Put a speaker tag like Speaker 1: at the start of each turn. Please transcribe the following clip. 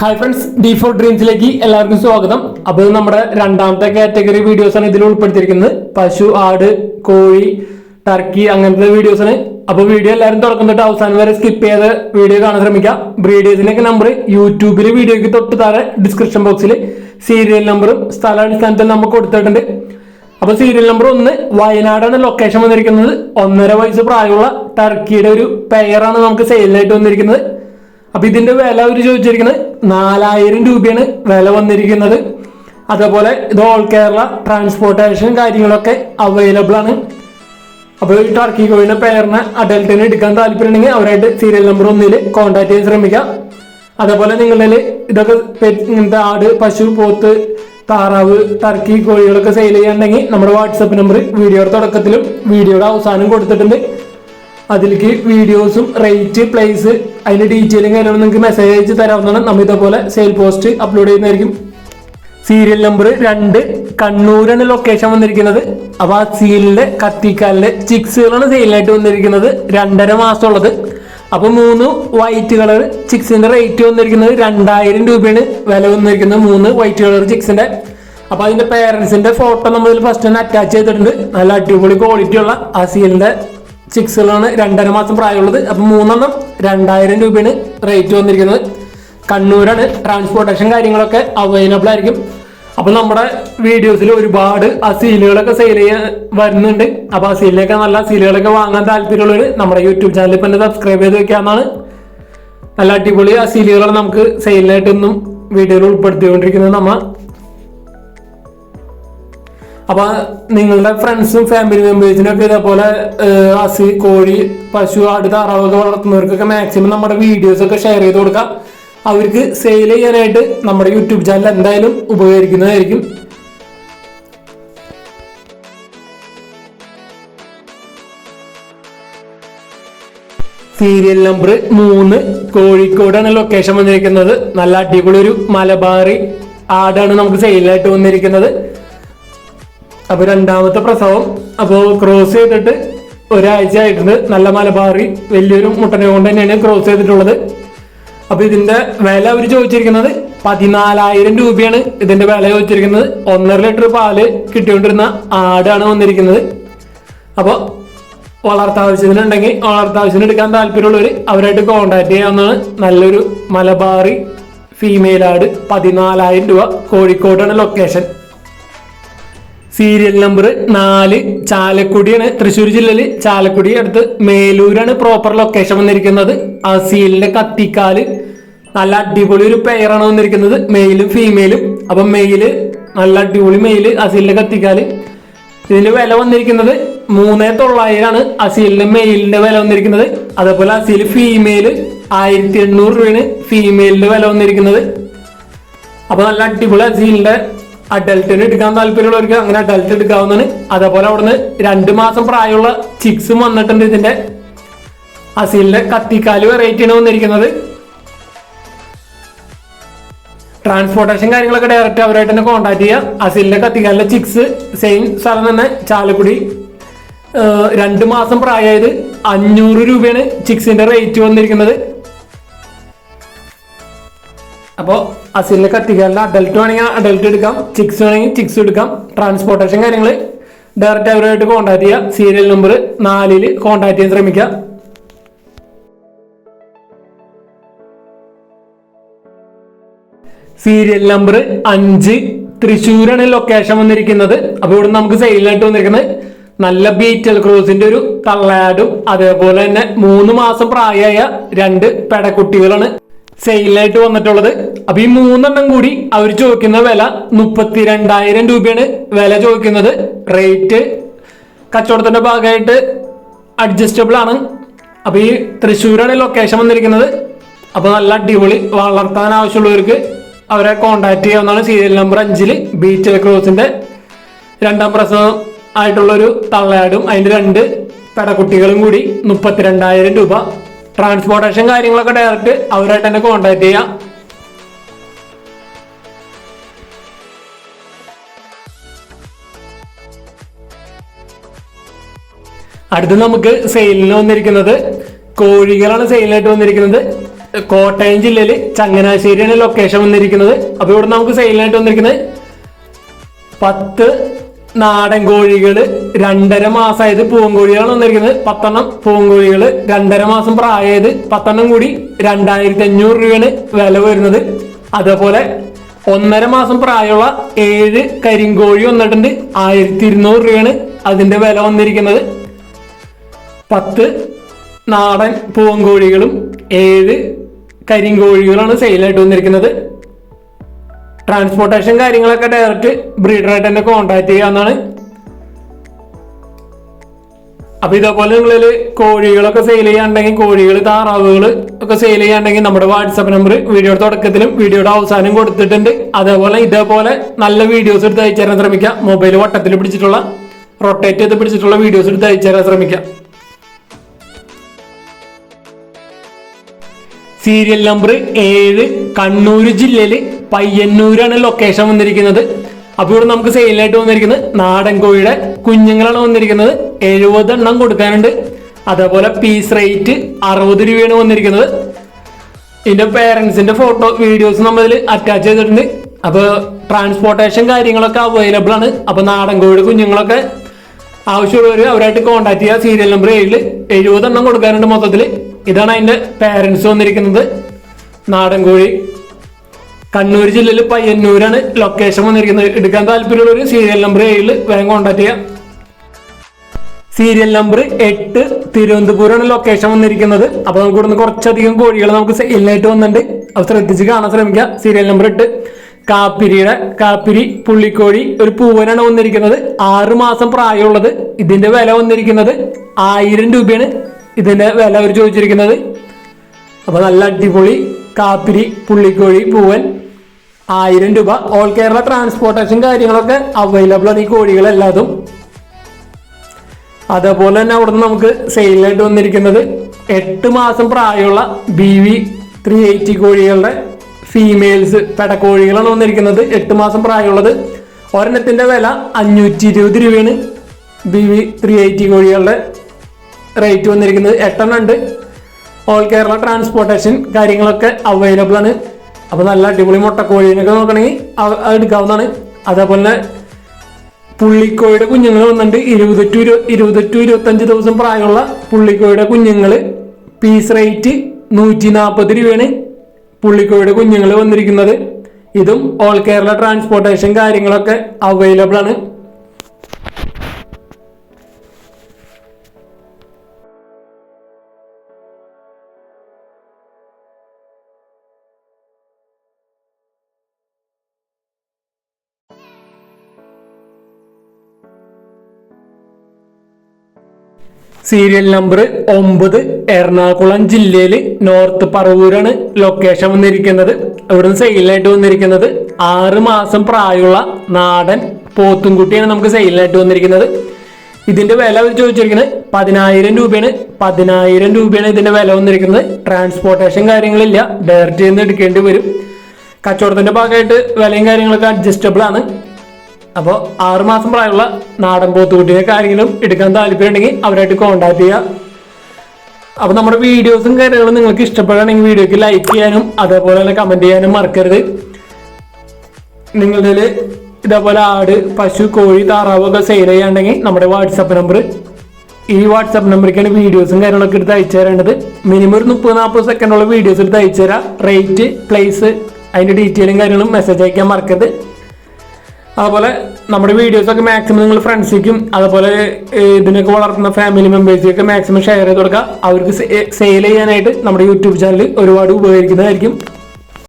Speaker 1: Hi friends D four ഡ്രീംസിലേക്ക് എല്ലാവർക്കും സ്വാഗതം. അപ്പോൾ നമ്മുടെ രണ്ടാമത്തെ കാറ്റഗറി വീഡിയോസ് ആണ് ഇതിൽ ഉൾപ്പെടുത്തിയിരിക്കുന്നത്. പശു ആട് കോഴി ടർക്കി അങ്ങനത്തെ വീഡിയോസ് ആണ്. അപ്പോൾ വീഡിയോ എല്ലാവരും തുടക്കം തൊട്ട് അവസാനം വരെ സ്കിപ്പ് ചെയ്ത് വീഡിയോ കാണാൻ ശ്രമിക്കാം ബ്രീഡേഴ്സിന്റെ നമ്പർ യൂട്യൂബിൽ വീഡിയോയ്ക്ക് തൊട്ട് താഴെ ഡിസ്ക്രിപ്ഷൻ ബോക്സിൽ സീരിയൽ നമ്പറും സ്ഥലാടിസ്ഥാനത്തിൽ നമ്മൾ കൊടുത്തിട്ടുണ്ട്. അപ്പോൾ സീരിയൽ നമ്പർ ഒന്ന് വയനാടാണ് ലൊക്കേഷൻ വന്നിരിക്കുന്നത്. ഒന്നര വയസ്സ് പ്രായമുള്ള ടർക്കിയുടെ ഒരു പെയറാണ് നമുക്ക് സെയിലായിട്ട് വന്നിരിക്കുന്നത്. അപ്പൊ ഇതിന്റെ വില അവർ ചോദിച്ചിരിക്കുന്നത് നാലായിരം രൂപയാണ് വില വന്നിരിക്കുന്നത്. അതേപോലെ ഇത് ഓൾ കേരള ട്രാൻസ്പോർട്ടേഷൻ കാര്യങ്ങളൊക്കെ അവൈലബിൾ ആണ്. അപ്പോൾ ഈ ടർക്കി കോഴിന്റെ പേരിനെ അഡൽട്ടിന് എടുക്കാൻ താല്പര്യമുണ്ടെങ്കിൽ അവരായിട്ട് സീരിയൽ നമ്പർ ഒന്നിൽ കോൺടാക്ട് ചെയ്യാൻ ശ്രമിക്കാം അതേപോലെ നിങ്ങളിൽ ഇതൊക്കെ ഇങ്ങനത്തെ ആട് പശു പോത്ത് താറാവ് ടർക്കി കോഴികളൊക്കെ സെയിൽ ചെയ്യാനുണ്ടെങ്കിൽ നമ്മുടെ വാട്സപ്പ് നമ്പർ വീഡിയോയുടെ തുടക്കത്തിലും വീഡിയോയുടെ അവസാനം കൊടുത്തിട്ടുണ്ട്. അതിലേക്ക് വീഡിയോസും റേറ്റ് പ്ലേസ് അതിന്റെ ഡീറ്റെയിലും കാര്യങ്ങളും നിങ്ങൾക്ക് മെസ്സേജ് അയച്ച് തരാവുന്നതാണ്. നമ്മൾ ഇതേപോലെ സെയിൽ പോസ്റ്റ് അപ്ലോഡ് ചെയ്യുന്നതായിരിക്കും. സീരിയൽ നമ്പർ രണ്ട് കണ്ണൂരാണ് ലൊക്കേഷൻ വന്നിരിക്കുന്നത്. അപ്പൊ ആ സീലിന്റെ കത്തിക്കാലിന്റെ ചിക്സുകളാണ് സെയിലായിട്ട് വന്നിരിക്കുന്നത്. രണ്ടര മാസമുള്ളത്. അപ്പൊ മൂന്ന് വൈറ്റ് കളർ ചിക്സിന്റെ റേറ്റ് വന്നിരിക്കുന്നത് രണ്ടായിരം രൂപയാണ്. വില വന്നിരിക്കുന്നത് മൂന്ന് വൈറ്റ് കളർ ചിക്സിന്റെ അപ്പോൾ അതിന്റെ പേരൻസിന്റെ ഫോട്ടോ നമ്മൾ ഫസ്റ്റ് തന്നെ അറ്റാച്ച് ചെയ്തിട്ടുണ്ട്. നല്ല അടിപൊളി ക്വാളിറ്റി ഉള്ള ആ സീലിന്റെ ചിക്സുകളാണ് രണ്ടര മാസം പ്രായമുള്ളത്. അപ്പം മൂന്നെണ്ണം രണ്ടായിരം രൂപയാണ് റേറ്റ് വന്നിരിക്കുന്നത്. കണ്ണൂരാണ് ട്രാൻസ്പോർട്ടേഷൻ കാര്യങ്ങളൊക്കെ അവൈലബിൾ ആയിരിക്കും. അപ്പൊ നമ്മുടെ വീഡിയോസിൽ ഒരുപാട് ആ സീലുകളൊക്കെ സെയിൽ ചെയ്യാൻ വരുന്നുണ്ട്. അപ്പൊ ആ സീലിലൊക്കെ നല്ല സീലുകളൊക്കെ വാങ്ങാൻ താല്പര്യമുള്ളവർ നമ്മുടെ യൂട്യൂബ് ചാനൽ തന്നെ സബ്സ്ക്രൈബ് ചെയ്ത് വെക്കാന്നാണ് നല്ല അടിപൊളി ആ സീലുകളാണ് നമുക്ക് സെയിലിനായിട്ടൊന്നും വീഡിയോയിൽ ഉൾപ്പെടുത്തിക്കൊണ്ടിരിക്കുന്നത്. നമ്മ അപ്പൊ നിങ്ങളുടെ ഫ്രണ്ട്സും ഫാമിലി മെമ്പേഴ്സിനൊക്കെ ഇതേപോലെ അസി കോഴി പശു ആട് താറാവൊക്കെ വളർത്തുന്നവർക്കൊക്കെ മാക്സിമം നമ്മുടെ വീഡിയോസ് ഒക്കെ ഷെയർ ചെയ്ത് കൊടുക്കാം. അവർക്ക് സെയിൽ ചെയ്യാനായിട്ട് നമ്മുടെ യൂട്യൂബ് ചാനൽ എന്തായാലും ഉപകരിക്കുന്നതായിരിക്കും. സീരിയൽ നമ്പർ മൂന്ന് കോഴിക്കോടാണ് ലൊക്കേഷൻ വന്നിരിക്കുന്നത്. നല്ല അടിപൊളി ഒരു മലബാറി ആടാണ് നമുക്ക് സെയിലായിട്ട് വന്നിരിക്കുന്നത്. അപ്പൊ രണ്ടാമത്തെ പ്രസവം അപ്പോ ക്രോസ് ചെയ്തിട്ട് ഒരാഴ്ച ആയിട്ടുണ്ട്. നല്ല മലബാറി വലിയൊരു മുട്ടനെ കൊണ്ട് തന്നെയാണ് ക്രോസ് ചെയ്തിട്ടുള്ളത്. അപ്പൊ ഇതിന്റെ വില അവർ ചോദിച്ചിരിക്കുന്നത് പതിനാലായിരം രൂപയാണ് ഇതിന്റെ വില ചോദിച്ചിരിക്കുന്നത്. ഒന്നര ലിറ്റർ പാൽ കിട്ടിക്കൊണ്ടിരുന്ന ആടാണ് വന്നിരിക്കുന്നത്. അപ്പോൾ വളർത്താവശ്യത്തിനുണ്ടെങ്കിൽ വളർത്താവശ്യത്തിന് എടുക്കാൻ താല്പര്യമുള്ളവർ അവരായിട്ട് കോണ്ടാക്ട് ചെയ്യാവുന്നതാണ്. നല്ലൊരു മലബാറി ഫീമെയിൽ ആട് പതിനാലായിരം രൂപ കോഴിക്കോടാണ് ലൊക്കേഷൻ സീരിയൽ നമ്പർ നാല് ചാലക്കുടിയാണ്. തൃശ്ശൂർ ജില്ലയിൽ ചാലക്കുടി അടുത്ത് മേലൂരാണ് പ്രോപ്പർ ലൊക്കേഷൻ വന്നിരിക്കുന്നത്. ആ സീലിന്റെ കത്തിക്കാൽ. നല്ല അടിപൊളി ഒരു പെയറാണ് വന്നിരിക്കുന്നത്. മെയിലും ഫീമെയിലും അപ്പൊ മെയിൽ നല്ല അടിപൊളി മെയിൽ അസീലിന്റെ കത്തിക്കാൽ. ഇതിന്റെ വില വന്നിരിക്കുന്നത് മൂന്നേ തൊള്ളായിരമാണ് അസീലിന്റെ മെയിലിന്റെ വില വന്നിരിക്കുന്നത്. അതേപോലെ അസീൽ ഫീമെയിൽ ആയിരത്തി എണ്ണൂറ് രൂപയാണ് ഫീമെയിലിന്റെ വില വന്നിരിക്കുന്നത്. അപ്പൊ നല്ല അടിപൊളി അസീലിന്റെ അഡൽട്ടിന് എടുക്കാൻ താല്പര്യമുള്ളവർക്ക് അങ്ങനെ അഡൽട്ട് എടുക്കാവുന്നതാണ്. അതേപോലെ അവിടുന്ന് രണ്ട് മാസം പ്രായമുള്ള ചിക്സും വന്നിട്ടുണ്ട് ഇതിന്റെ. അസീലിന്റെ കത്തിക്കാൽ വെറൈറ്റിയാണ് വന്നിരിക്കുന്നത്. ട്രാൻസ്പോർട്ടേഷൻ കാര്യങ്ങളൊക്കെ ഡയറക്റ്റ് അവരായിട്ട് തന്നെ കോൺടാക്ട് ചെയ്യുക. അസീലിന്റെ കത്തിക്കാലിലെ ചിക്സ് സെയിം സ്ഥലം തന്നെ ചാലക്കുടി. രണ്ട് മാസം പ്രായമായത് അഞ്ഞൂറ് രൂപയാണ് ചിക്സിന്റെ റേറ്റ് വന്നിരിക്കുന്നത്. അപ്പോൾ അസിലിനെ കത്തിക്കാനുള്ള അഡൽട്ട് വേണമെങ്കിൽ അഡൽട്ട് എടുക്കാം. ചിക്സ് വേണമെങ്കിൽ ചിക്സ് എടുക്കാം. ട്രാൻസ്പോർട്ടേഷൻ കാര്യങ്ങൾ ഡയറക്റ്റ് അവരുമായിട്ട് കോൺടാക്ട് ചെയ്യുക സീരിയൽ നമ്പർ നാലിൽ കോൺടാക്ട് ചെയ്യാൻ ശ്രമിക്കുക സീരിയൽ നമ്പർ അഞ്ച്. തൃശ്ശൂരാണ് ലൊക്കേഷൻ വന്നിരിക്കുന്നത്. അപ്പൊ ഇവിടെ നമുക്ക് സെയിലായിട്ട് വന്നിരിക്കുന്നത്. നല്ല ബീറ്റൽ ക്രൂസിന്റെ ഒരു തള്ളയാടും. അതേപോലെ തന്നെ മൂന്ന് മാസം പ്രായമായ രണ്ട് പെടക്കുട്ടികളാണ്. സെയിലായിട്ട് വന്നിട്ടുള്ളത്. അപ്പൊ ഈ മൂന്നെണ്ണം കൂടി അവർ ചോദിക്കുന്ന വില മുപ്പത്തിരണ്ടായിരം രൂപയാണ് വില ചോദിക്കുന്നത്. റേറ്റ് കച്ചവടത്തിന്റെ ഭാഗമായിട്ട് അഡ്ജസ്റ്റബിൾ ആണ്. അപ്പൊ ഈ തൃശ്ശൂരാണ് ലൊക്കേഷൻ വന്നിരിക്കുന്നത്. അപ്പൊ നല്ല അടിപൊളി വളർത്താൻ ആവശ്യമുള്ളവർക്ക് അവരെ കോണ്ടാക്ട് ചെയ്യാവുന്നതാണ്. സീരിയൽ നമ്പർ അഞ്ചിൽ ബീച്ച് ക്രോസിന്റെ രണ്ടാം പ്രസവം ആയിട്ടുള്ള ഒരു തള്ളയാടും. അതിന്റെ രണ്ട് പെടക്കുട്ടികളും കൂടി മുപ്പത്തിരണ്ടായിരം രൂപ ട്രാൻസ്പോർട്ടേഷൻ കാര്യങ്ങളൊക്കെ ഡയറക്റ്റ് അവരായിട്ട് തന്നെ കോണ്ടാക്ട് ചെയ്യാം. അടുത്ത് നമുക്ക് സെയിലിന് വന്നിരിക്കുന്നത് കോഴികളാണ് സെയിലിനായിട്ട് വന്നിരിക്കുന്നത്. കോട്ടയം ജില്ലയിൽ ചങ്ങനാശ്ശേരിയാണ് ലൊക്കേഷൻ വന്നിരിക്കുന്നത്. അപ്പൊ ഇവിടെ നമുക്ക് സെയിലിനായിട്ട് വന്നിരിക്കുന്നത് പത്ത് നാടൻ കോഴികൾ രണ്ടര മാസമായത് പൂവൻകോഴികളാണ് വന്നിരിക്കുന്നത്. പത്തെണ്ണം പൂവൻകോഴികൾ രണ്ടര മാസം പ്രായമായത് പത്തെണ്ണം കൂടി രണ്ടായിരത്തി അഞ്ഞൂറ് രൂപയാണ് വില വരുന്നത്. അതേപോലെ ഒന്നര മാസം പ്രായമുള്ള ഏഴ് കരിങ്കോഴി വന്നിട്ടുണ്ട്. ആയിരത്തി ഇരുന്നൂറ് രൂപയാണ് അതിന്റെ വില വന്നിരിക്കുന്നത്. പത്ത് നാടൻ പൂവൻകോഴികളും ഏഴ് കരിങ്കോഴികളാണ് സെയിലായിട്ട് വന്നിരിക്കുന്നത്. ട്രാൻസ്പോർട്ടേഷൻ കാര്യങ്ങളൊക്കെ ഡയറക്റ്റ് ബ്രീഡറായിട്ട് തന്നെ കോൺടാക്ട് ചെയ്യാവുന്നതാണ് അപ്പൊ ഇതേപോലെ നിങ്ങളിൽ കോഴികളൊക്കെ സെയിൽ ചെയ്യാണ്ടെങ്കിൽ കോഴികൾ താറാവുകൾ ഒക്കെ സെയിൽ ചെയ്യാണ്ടെങ്കിൽ നമ്മുടെ വാട്സാപ്പ് നമ്പർ വീഡിയോയുടെ തുടക്കത്തിലും വീഡിയോയുടെ അവസാനം കൊടുത്തിട്ടുണ്ട്. അതേപോലെ ഇതേപോലെ നല്ല വീഡിയോസ് എടുത്ത് അയച്ചു തരാൻ ശ്രമിക്കാം മൊബൈൽ വട്ടത്തിൽ പിടിച്ചിട്ടുള്ള റൊട്ടേറ്റ് ചെയ്ത് പിടിച്ചിട്ടുള്ള വീഡിയോസ് എടുത്ത് അയച്ചു തരാൻ ശ്രമിക്കാം സീരിയൽ നമ്പർ ഏഴ് കണ്ണൂർ ജില്ലയിൽ പയ്യന്നൂരാണ് ലൊക്കേഷൻ വന്നിരിക്കുന്നത്. അപ്പോൾ ഇവിടെ നമുക്ക് സെയിലായിട്ട് വന്നിരിക്കുന്നത് നാടൻ കോഴിയുടെ കുഞ്ഞുങ്ങളാണ് വന്നിരിക്കുന്നത്. എഴുപത് എണ്ണം കൊടുക്കാനുണ്ട്. അതേപോലെ പീസ് റേറ്റ് അറുപത് രൂപയാണ് വന്നിരിക്കുന്നത്. ഇതിന്റെ പേരൻസിന്റെ ഫോട്ടോ വീഡിയോസ് നമ്മൾ അറ്റാച്ച് ചെയ്തിട്ടുണ്ട്. അപ്പോൾ ട്രാൻസ്പോർട്ടേഷൻ കാര്യങ്ങളൊക്കെ അവൈലബിൾ ആണ്. അപ്പോൾ നാടൻ കോഴിയുടെ കുഞ്ഞുങ്ങളൊക്കെ ആവശ്യമുള്ളവർ അവരായിട്ട് കോൺടാക്ട് ചെയ്യുക സീരിയൽ നമ്പർ ഏഴിൽ എഴുപത് എണ്ണം കൊടുക്കാനുണ്ട് മൊത്തത്തിൽ ഇതാണ് അതിന്റെ പേരൻസ് വന്നിരിക്കുന്നത്. നാടൻ കോഴി കണ്ണൂർ ജില്ലയിൽ പയ്യന്നൂരാണ് ലൊക്കേഷൻ വന്നിരിക്കുന്നത്. എടുക്കാൻ താല്പര്യമുള്ളവർ സീരിയൽ നമ്പർ ഏഴിൽ വേഗം കോൺടാക്ട് ചെയ്യാം. സീരിയൽ നമ്പർ എട്ട് തിരുവനന്തപുരമാണ് ലൊക്കേഷൻ വന്നിരിക്കുന്നത്. അപ്പോൾ നമുക്ക് ഇവിടുന്ന് കുറച്ചധികം കോഴികൾ നമുക്ക് സെയിലിനായിട്ട് വന്നിട്ടുണ്ട്. അത് ശ്രദ്ധിച്ച് കാണാൻ ശ്രമിക്കുക സീരിയൽ നമ്പർ എട്ട്. കാപ്പിരിയുടെ കാപ്പിരി പുള്ളിക്കോഴി ഒരു പൂവനാണ് വന്നിരിക്കുന്നത്. ആറ് മാസം പ്രായമുള്ളത്. ഇതിന്റെ വില വന്നിരിക്കുന്നത് ആയിരം രൂപയാണ്. ഇതിന്റെ വില അവർ ചോദിച്ചിരിക്കുന്നത്. അപ്പോൾ നല്ല അടിപൊളി കാപ്പിരി പുള്ളിക്കോഴി പൂവൻ ആയിരം രൂപ. ഓൾ കേരള ട്രാൻസ്പോർട്ടേഷൻ കാര്യങ്ങളൊക്കെ അവൈലബിൾ ആണ് ഈ കോഴികളെല്ലാതും. അതേപോലെ തന്നെ അവിടുന്ന് നമുക്ക് സെയിലായിട്ട് വന്നിരിക്കുന്നത് എട്ട് മാസം പ്രായമുള്ള ബി വി ത്രീ എയ്റ്റി കോഴികളുടെ ഫീമെയിൽസ് പെടക്കോഴികളാണ് വന്നിരിക്കുന്നത്. എട്ട് മാസം പ്രായമുള്ളത്. ഒരെണ്ണത്തിന്റെ വില അഞ്ഞൂറ്റി ഇരുപത് രൂപയാണ്. ബി വി ത്രീ എയ്റ്റി കോഴികളുടെ റേറ്റ് വന്നിരിക്കുന്നത് എട്ടെണ്ണം ഉണ്ട് ഓൾ കേരള ട്രാൻസ്പോർട്ടേഷൻ കാര്യങ്ങളൊക്കെ അവൈലബിൾ ആണ്. അപ്പോൾ നല്ല അടിപൊളി മുട്ടക്കോഴീനൊക്കെ നോക്കണമെങ്കിൽ എടുക്കാവുന്നതാണ്. അതേപോലെ തന്നെ പുള്ളിക്കോയുടെ കുഞ്ഞുങ്ങൾ വന്നിട്ടുണ്ട്. ഇരുപത് ടു ഇരു ഇരുപത് ടു ഇരുപത്തഞ്ച് ദിവസം പ്രായമുള്ള പുള്ളിക്കോയുടെ കുഞ്ഞുങ്ങൾ. പീസ് റേറ്റ് നൂറ്റി നാൽപ്പത് രൂപയാണ് പുള്ളിക്കോയുടെ കുഞ്ഞുങ്ങൾ വന്നിരിക്കുന്നത്. ഇതും ഓൾ കേരള ട്രാൻസ്പോർട്ടേഷൻ കാര്യങ്ങളൊക്കെ അവൈലബിൾ ആണ്. സീരിയൽ നമ്പർ ഒമ്പത് എറണാകുളം ജില്ലയിൽ നോർത്ത് പറവൂരാണ് ലൊക്കേഷൻ വന്നിരിക്കുന്നത്. ഇവിടുന്ന് സെയിലായിട്ട് വന്നിരിക്കുന്നത് ആറ് മാസം പ്രായമുള്ള നാടൻ പോത്തുംകുട്ടിയാണ് നമുക്ക് സെയിലായിട്ട് വന്നിരിക്കുന്നത്. ഇതിന്റെ വില അവർ ചോദിച്ചിരിക്കുന്നത് പതിനായിരം രൂപയാണ്. പതിനായിരം രൂപയാണ് ഇതിന്റെ വില വന്നിരിക്കുന്നത്. ട്രാൻസ്പോർട്ടേഷൻ കാര്യങ്ങളില്ല. ഡയറക്റ്റ് ചെയ്യുന്ന എടുക്കേണ്ടി വരും. കച്ചവടത്തിന്റെ ഭാഗമായിട്ട് വിലയും കാര്യങ്ങളൊക്കെ അഡ്ജസ്റ്റബിൾ ആണ്. അപ്പോൾ ആറുമാസം പ്രായമുള്ള നാടൻ പോത്തുകുട്ടിയെ കാര്യങ്ങളും എടുക്കാൻ താല്പര്യമുണ്ടെങ്കിൽ അവരായിട്ട് കോൺടാക്ട് ചെയ്യുക അപ്പോൾ നമ്മുടെ വീഡിയോസും കാര്യങ്ങളും നിങ്ങൾക്ക് ഇഷ്ടപ്പെടുകയാണെങ്കിൽ വീഡിയോക്ക് ലൈക്ക് ചെയ്യാനും അതേപോലെ തന്നെ കമന്റ് ചെയ്യാനും മറക്കരുത്. നിങ്ങളുടെ ഇതേപോലെ ആട് പശു കോഴി താറാവ് ഒക്കെ സെയിൽ ചെയ്യാണ്ടെങ്കിൽ നമ്മുടെ വാട്സപ്പ് നമ്പർ ഈ വാട്സപ്പ് നമ്പറിലേക്കാണ് വീഡിയോസും കാര്യങ്ങളൊക്കെ എടുത്ത് അയച്ചു തരേണ്ടത്. മിനിമം ഒരു മുപ്പത് നാൽപ്പത് സെക്കൻഡുള്ള വീഡിയോസ് എടുത്ത് അയച്ചു തരാം. റേറ്റ് പ്ലേസ് അതിന്റെ ഡീറ്റെയിലും കാര്യങ്ങളും മെസ്സേജ് അയക്കാൻ മറക്കരുത്. അതുപോലെ നമ്മുടെ വീഡിയോസ് ഒക്കെ മാക്സിമം നിങ്ങൾ ഫ്രണ്ട്സിലേക്കും അതുപോലെ ഇതിനൊക്കെ വളർത്തുന്ന ഫാമിലി മെമ്പേഴ്സിനൊക്കെ മാക്സിമം ഷെയർ ചെയ്ത് കൊടുക്കുക. അവർക്ക് സെയിൽ ചെയ്യാനായിട്ട് നമ്മുടെ യൂട്യൂബ് ചാനൽ ഒരുപാട് ഉപകരിക്കുന്നതായിരിക്കും.